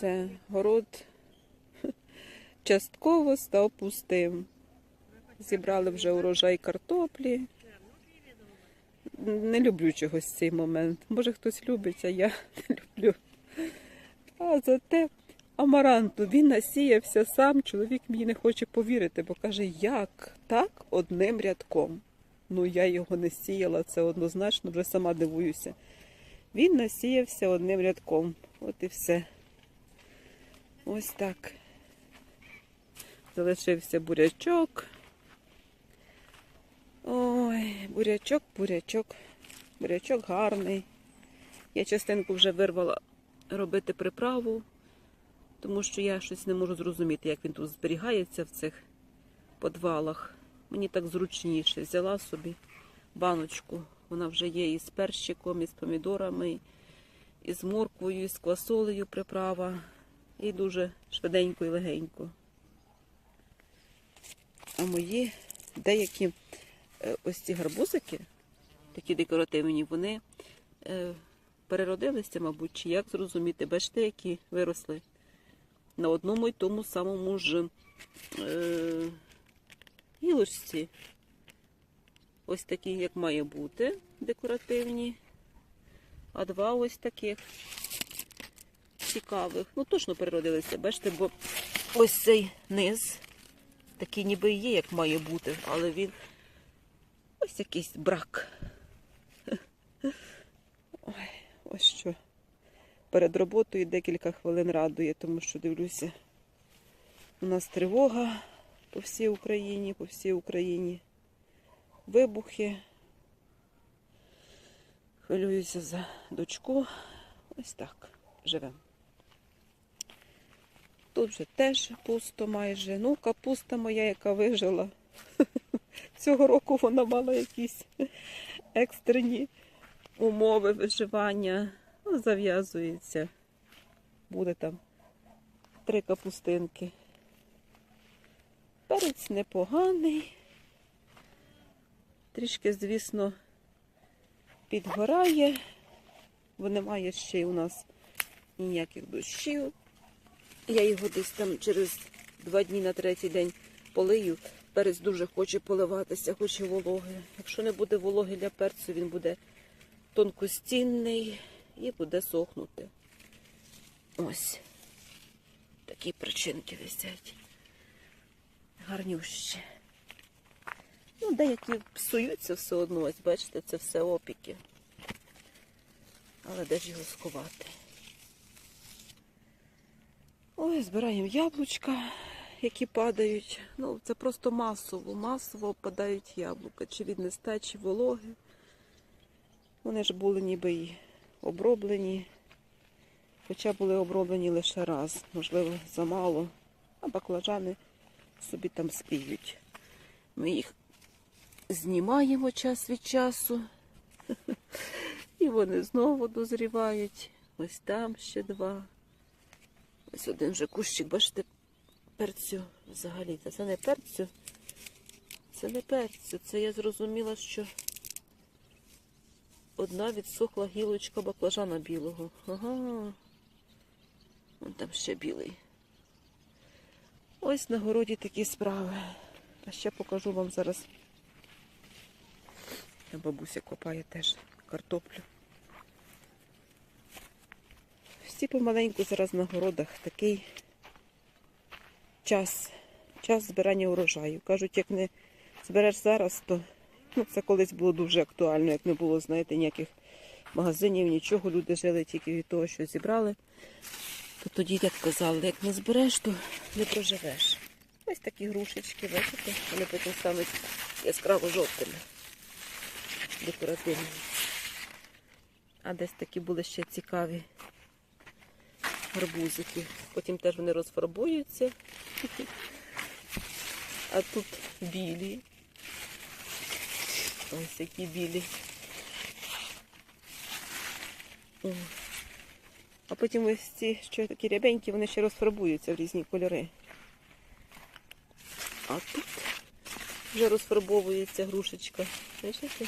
все, город частково став пустим. Зібрали вже урожай картоплі. Не люблю чогось цей момент. Може хтось любить, а я не люблю. А зате амаранту він насіявся сам. Чоловік мені не хоче повірити, бо каже, як так одним рядком. Ну, я його не сіяла, це однозначно, вже сама дивуюся. Він насіявся одним рядком. От і все. Ось так. Залишився бурячок. Ой, бурячок, бурячок. Бурячок гарний. Я частинку вже вирвала робити приправу, тому що я щось не можу зрозуміти, як він тут зберігається в цих подвалах. Мені так зручніше. Взяла собі баночку. Вона вже є із перчиком, із помідорами, із морквою, із квасолею приправа. І дуже швиденько і легенько. А мої деякі е, ось ці гарбузики, такі декоративні, вони е, переродилися, мабуть, чи як зрозуміти, бачите, які виросли на одному й тому самому ж е, гілочці. Ось такі, як має бути, декоративні. А два ось таких цікавих. Ну, точно переродилися, бачите, бо ось цей низ такий ніби і є, як має бути, але він ось якийсь брак. Ой, ось що. Перед роботою декілька хвилин радує, тому що дивлюся, у нас тривога по всій Україні, по всій Україні. Вибухи. Хвилююся за дочку. Ось так живемо. Тут вже теж пусто майже. Ну, капуста моя, яка вижила. Цього року вона мала якісь екстрені умови виживання. Ну, зав'язується. Буде там три капустинки. Перець непоганий. Трішки, звісно, підгорає, бо немає ще й у нас ніяких дощів. Я його десь там через два дні на третій день полию. Перець дуже хоче поливатися, хоче вологи. Якщо не буде вологи для перцю, він буде тонкостінний і буде сохнути. Ось. Такі причинки висять. Гарнющі. Ну, деякі псуються все одно, ось бачите, це все опіки. Але де ж його сховати? Ой, збираємо яблучка, які падають. Ну, це просто масово, масово падають яблука. Чи від нестачі вологи. Вони ж були ніби й оброблені. Хоча були оброблені лише раз, можливо, замало. А баклажани собі там спіють. Ми їх знімаємо час від часу. І вони знову дозрівають. Ось там ще два. Ось один вже кущик, бачите, перцю взагалі. Та це не перцю. Це не перцю. Це я зрозуміла, що одна відсохла гілочка баклажана білого. Ага. Вон там ще білий. Ось на городі такі справи. А ще покажу вам зараз. Бабуся копає теж картоплю. Всі помаленьку зараз на городах такий час, час збирання урожаю. Кажуть, як не збереш зараз, то ну, це колись було дуже актуально, як не було, знаєте, ніяких магазинів, нічого. Люди жили тільки від того, що зібрали. То тоді, як казали, як не збереш, то не проживеш. Ось такі грушечки, бачите, вони потім стануть яскраво жовтими, декоративні. А десь такі були ще цікаві гарбузики. Потім теж вони розфарбуються. А тут білі. Ось які білі. А потім ось ці, що такі рябенькі, вони ще розфарбуються в різні кольори. А тут вже розфарбовується грушечка. Бачите?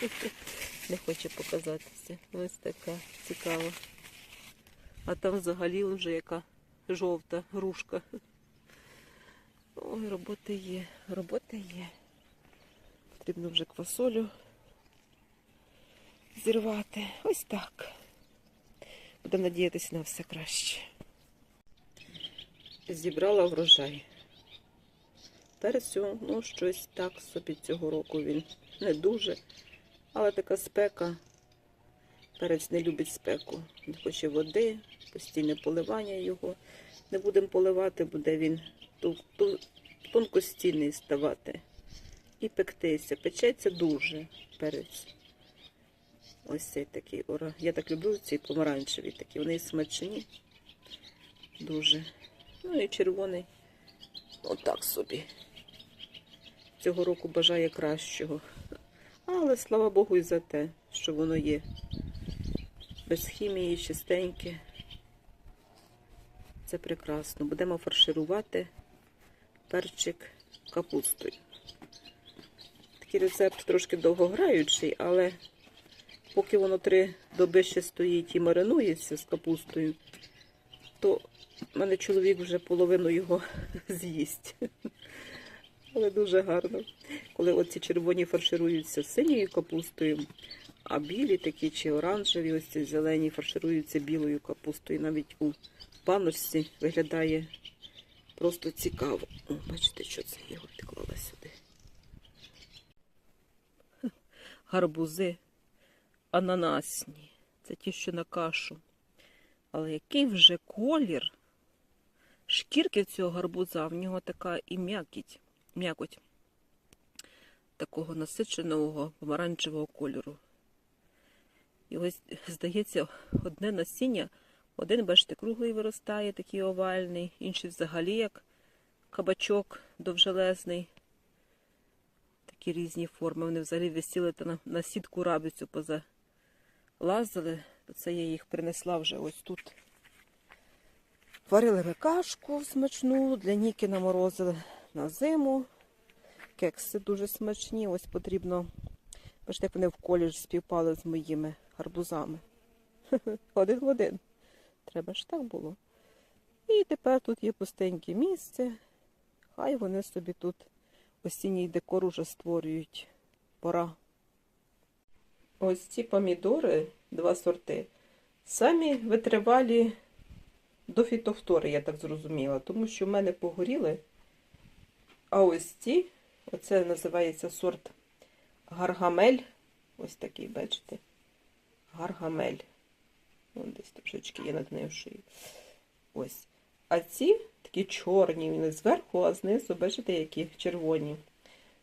Не хоче показатися. Ось така цікава. А там взагалі вже яка жовта грушка. Ой, роботи є, роботи є. Потрібно вже квасолю зірвати. Ось так. Будемо надіятися на все краще. Зібрала врожай. Перцю, ну, щось так собі цього року він не дуже. Але така спека. Перець не любить спеку. Він хоче води, постійне поливання його. Не будемо поливати, буде він тонкостійний ставати. І пектися. Печеться дуже перець. Ось цей такий ора. Я так люблю ці помаранчеві такі. Вони смачні. Дуже. Ну і червоний. Отак собі. Цього року бажає кращого. Але слава Богу і за те, що воно є. Без хімії, чистеньке. Це прекрасно. Будемо фарширувати перчик капустою. Такий рецепт трошки довгограючий, але поки воно три доби ще стоїть і маринується з капустою, то в мене чоловік вже половину його з'їсть. Але дуже гарно. Коли оці червоні фаршируються синьою капустою, а білі такі чи оранжеві, ось ці зелені фаршируються білою капустою. Навіть у паночці виглядає просто цікаво. О, бачите, що це я його підклала сюди. Гарбузи ананасні. Це ті, що на кашу. Але який вже колір шкірки цього гарбуза, в нього така і м'якоть такого насиченого помаранчевого кольору. І ось, здається, одне насіння, один, бачите, круглий виростає, такий овальний, інший взагалі як кабачок довжелезний. Такі різні форми. Вони взагалі висіли та на, на сітку рабицю позалазили. Це я їх принесла вже ось тут. Варили ми кашку смачну, для Ніки наморозили на зиму. Кекси дуже смачні. Ось потрібно, бачите, як вони в колір співпали з моїми гарбузами. Один в один. Треба ж так було. І тепер тут є пустеньке місце. Хай вони собі тут осінній декор уже створюють. Пора. Ось ці помідори, два сорти, самі витривалі до фітофтори, я так зрозуміла, тому що в мене погоріли. А ось ці, оце називається сорт гаргамель. Ось такий, бачите? Гаргамель. Вон десь трошечки є над нею шиї. Ось. А ці такі чорні, вони зверху, а знизу, бачите, які червоні.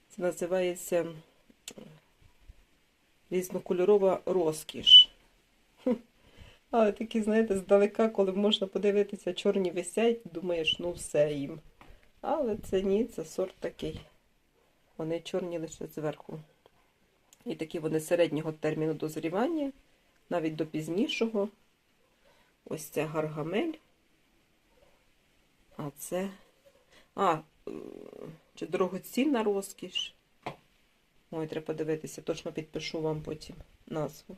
Це називається різнокольорова розкіш. Але такі, знаєте, здалека, коли можна подивитися, чорні висять, думаєш, ну все їм. Але це ні, це сорт такий. Вони чорні лише зверху. І такі вони середнього терміну дозрівання, навіть до пізнішого. Ось це гаргамель. А це. А, чи дорогоцінна розкіш. Ой, треба подивитися, точно підпишу вам потім назву.